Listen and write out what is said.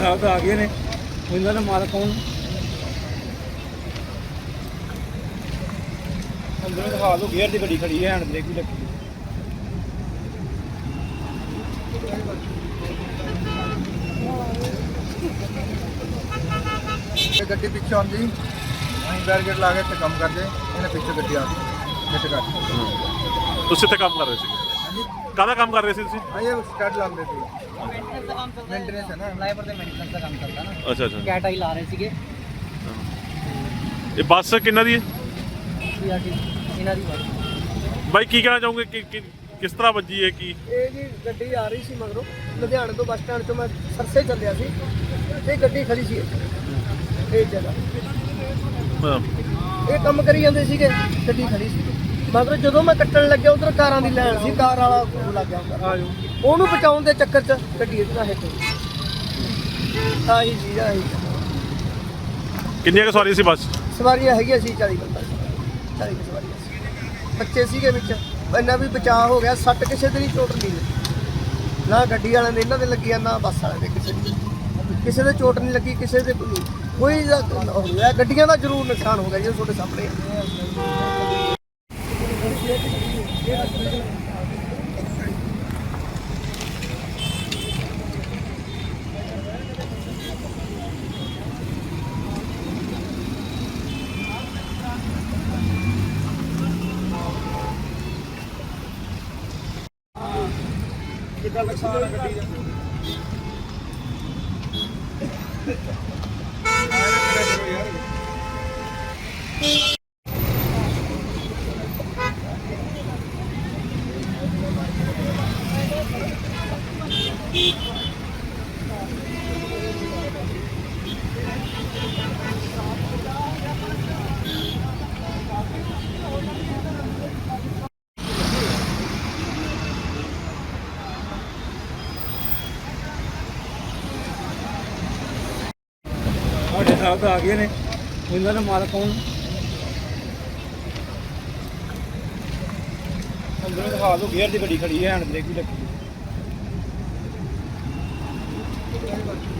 ਸਾਹਿਬ ਤਾਂ ਆ ਗਏ ਨੇ। ਇਹਨਾਂ ਦਾ ਮਾਲਕ ਕੌਣ? ਅੰਦਰੋਂ ਦਿਖਾ ਲਓ ਗੇਅਰ ਦੀ ਗੱਡੀ ਖੜੀ ਹੈ ਹੈਂਡ ਬ੍ਰੇਕ ਵੀ ਲੱਗੀ? ਹੈ। ਇਹ ਗੱਡੀ ਪਿੱਛੇ ਆਉਂਦੀ। ਅਸੀਂ ਬੈਰੀਕੇਡ ਲਾ ਕੇ ਕੰਮ ਕਰਦੇ ਇਹਨੇ ਪਿੱਛੇ ਗੱਡੀ ਆ ਗਈ। ਹਿੱਟ ਕਰ। ਤੁਸੀਂ ਇੱਥੇ ਕੰਮ ਕਰ ਰਹੇ ਸੀ। ਹਾਂਜੀ। ਕਾਹਦਾ ਕੰਮ ਕਰ ਰਹੇ ਸੀ ਤੁਸੀਂ? ਆਏ ਸਟਾਰਟ ਲਾਉਂਦੇ ਸੀ। ਦਾ ਕੰਮ ਚੱਲਦਾ Maintenance ਹੈ ਨਾ। ਫਲਾਈਓਵਰ ਤੇ ਮੇਨਟੇਨੈਂਸ ਦਾ ਕੰਮ ਚੱਲਦਾ ਨਾ। ਅੱਛਾ ਅੱਛਾ। ਕੈਟ ਆਈ ਲਾ ਰਹੇ ਸੀਗੇ। ਇਹ ਬੱਸ ਕਿੰਨਾ ਦੀ ਹੈ? ਇਹਨਾਂ ਦੀ ਬਾਈ ਬਾਈ ਕੀ ਕਹਿਣਾ ਚਾਹੋਗੇ? ਕਿ ਕਿ- ਕਿਸ ਤਰ੍ਹਾਂ ਵੱਜੀ ਹੈ ਕੀ? ਇਹ ਜੀ ਗੱਡੀ ਆ ਰਹੀ ਸੀ ਮਗਰੋਂ। ਲੁਧਿਆਣੇ ਤੋਂ ਬੱਸ ਸਟੈਂਡ ਤੋਂ ਮੈਂ ਸਰਸੇ ਚੱਲਿਆ ਸੀ। ਤੇ ਗੱਡੀ ਖੜੀ ਸੀ ਇੱਥੇ, ਇਹ ਜਗ੍ਹਾ। ਇਹ ਕੰਮ ਕਰੀ ਜਾਂਦੇ ਸੀਗੇ। ਗੱਡੀ ਖੜੀ ਸੀ। ਮਗਰ ਜਦੋਂ ਮੈਂ ਕੱਟਣ ਲੱਗਿਆ ਉਧਰ ਕਾਰਾਂ ਦੀ ਲਾਈਨ ਸੀ ਕਾਰ ਵਾਲਾ ਉਹ ਲੱਗ ਗਿਆ ਉਧਰ ਉਹਨੂੰ ਬਚਾਉਣ ਦੇ ਚੱਕਰ 'ਚ ਗੱਡੀ ਇਹਦਾ ਹਿੱਟ ਆਹੀ ਜੀ ਆਹੀ ਕਿੰਨੀਆਂ ਕੁ ਸਵਾਰੀ ਸੀ ਬੱਸ? ਸਵਾਰੀਆਂ ਹੈਗੀਆਂ ਸੀ 40 ਬੰਦਾ 40 ਕੁ ਸਵਾਰੀਆਂ ਸੀ। ਬੱਚੇ ਸੀਗੇ ਵਿੱਚ। ਇੰਨਾ ਵੀ ਬਚਾਅ ਹੋ ਗਿਆ ਸੱਟ ਕਿਸੇ ਦੇ ਨਹੀਂ ਚੋਟ ਨਹੀਂ ਲੱਗੀ। ਨਾ ਗੱਡੀ ਵਾਲਿਆਂ ਦੇ ਇਹਨਾਂ ਦੇ ਲੱਗੀ ਆ ਨਾ ਬੱਸ ਵਾਲਿਆਂ ਦੇ ਕਿਸੇ ਦੀ। ਕਿਸੇ ਦੇ ਚੋਟ ਨਹੀਂ ਲੱਗੀ ਕਿਸੇ ਦੇ ਕੋਈ ਕੋਈ ਦਾ ਹੋ ਗਿਆ ਗੱਡੀਆਂ ਦਾ ਜ਼ਰੂਰ ਨੁਕਸਾਨ ਹੋ ਗਿਆ ਜੀ ਤੁਹਾਡੇ ਸਾਹਮਣੇ। ਆ। ਕਿੱਦਾਂ ਨੁਕਸਾਨ ਗੱਡੀ ਦਾ ਆਇਆ ਕਰਿਆ ਕਰੋ ਯਾਰ ਸਾਡੇ ਸਾਹਿਬ ਤਾਂ ਆ ਗਏ ਨੇ। ਇਹਨਾਂ ਦਾ ਮਾਲਕ ਕੌਣ? ਅੰਦਰੋਂ ਦਿਖਾ ਲਓ ਗੇਅਰ ਦੀ ਗੱਡੀ ਖੜੀ ਹੈ ਹੈਂਡ ਬ੍ਰੇਕ ਵੀ ਲੱਗੀ। ਹੈ।